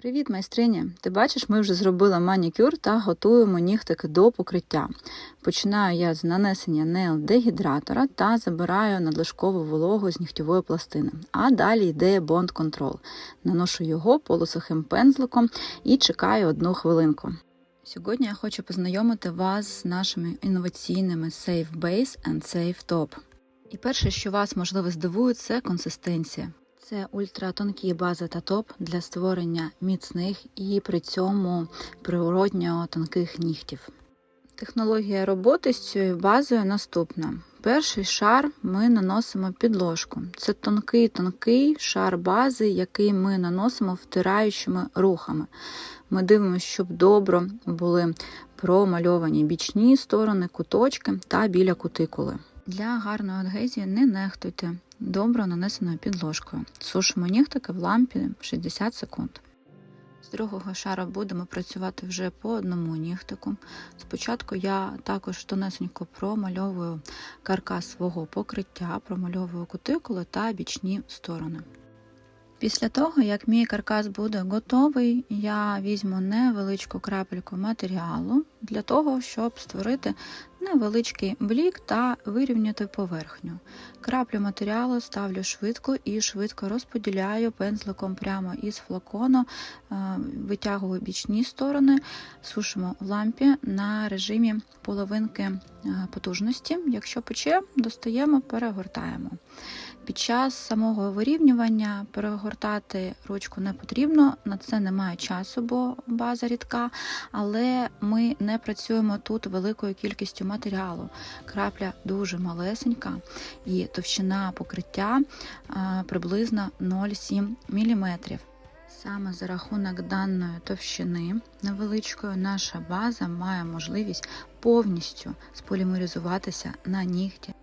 Привіт, майстриня! Ти бачиш, ми вже зробили манікюр та готуємо нігтики до покриття. Починаю я з нанесення нейл дегідратора та забираю надлишкову вологу з нігтєвої пластини. А далі йде бонд контрол. Наношу його полусухим пензликом і чекаю одну хвилинку. Сьогодні я хочу познайомити вас з нашими інноваційними Safe Base and Safe Top. І перше, що вас можливо здивує, це консистенція. Це ультратонкі бази та топ для створення міцних і при цьому природньо тонких нігтів. Технологія роботи з цією базою наступна. Перший шар ми наносимо підложку. Це тонкий-тонкий шар бази, який ми наносимо втираючими рухами. Ми дивимося, щоб добре були промальовані бічні сторони, куточки та біля кутикули. Для гарної адгезії не нехтуйте добре нанесеною підложкою. Сушимо нігтики в лампі 60 секунд. З другого шару будемо працювати вже по одному нігтику. Спочатку я також тонесенько промальовую каркас свого покриття, промальовую кутикули та бічні сторони. Після того, як мій каркас буде готовий, я візьму невеличку крапельку матеріалу для того, щоб створити невеличкий блік та вирівняти поверхню. Краплю матеріалу ставлю швидко і швидко розподіляю пензликом прямо із флакону, витягую бічні сторони, сушимо в лампі на режимі половинки потужності. Якщо пече, достаємо, перегортаємо. Під час самого вирівнювання перегортати ручку не потрібно, на це немає часу, бо база рідка, але ми не працюємо тут великою кількістю матеріалу. Крапля дуже малесенька і товщина покриття приблизно 0,7 мм. Саме за рахунок даної товщини невеличкою наша база має можливість повністю сполімеризуватися на нігті.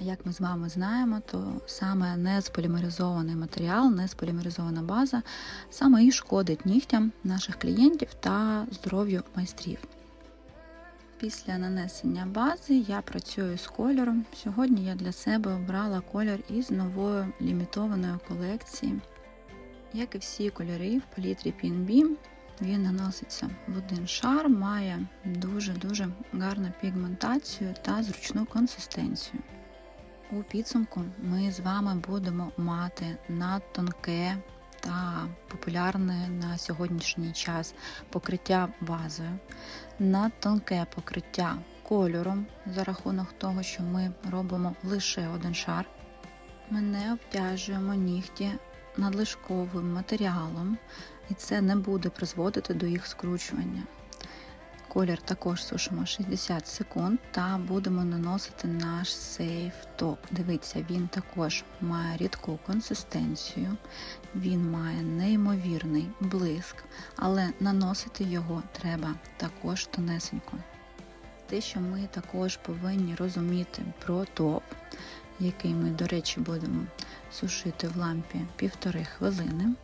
Як ми з вами знаємо, то саме несполімеризований матеріал, несполімеризована база саме і шкодить нігтям наших клієнтів та здоров'ю майстрів. Після нанесення бази я працюю з кольором. Сьогодні я для себе обрала колір із нової лімітованої колекції. Як і всі кольори в палітрі PNB, він наноситься в один шар, має дуже-дуже гарну пігментацію та зручну консистенцію. У підсумку ми з вами будемо мати надтонке та популярне на сьогоднішній час покриття базою, надтонке покриття кольором за рахунок того, що ми робимо лише один шар. Ми не обтяжуємо нігті надлишковим матеріалом, і це не буде призводити до їх скручування. Колір також сушимо 60 секунд та будемо наносити наш сейф топ. Дивіться, він також має рідку консистенцію, він має неймовірний блиск, але наносити його треба також тонесенько. Те, що ми також повинні розуміти про топ, який ми, до речі, будемо сушити в лампі півтори хвилини,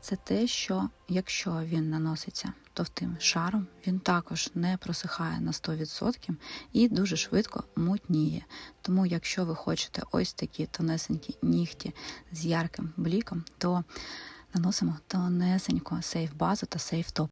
це те, що якщо він наноситься товстим шаром, він також не просихає на 100% і дуже швидко мутніє. Тому, якщо ви хочете ось такі тонесенькі нігті з ярким бліком, то наносимо тонесенько сейф базу та сейф топ.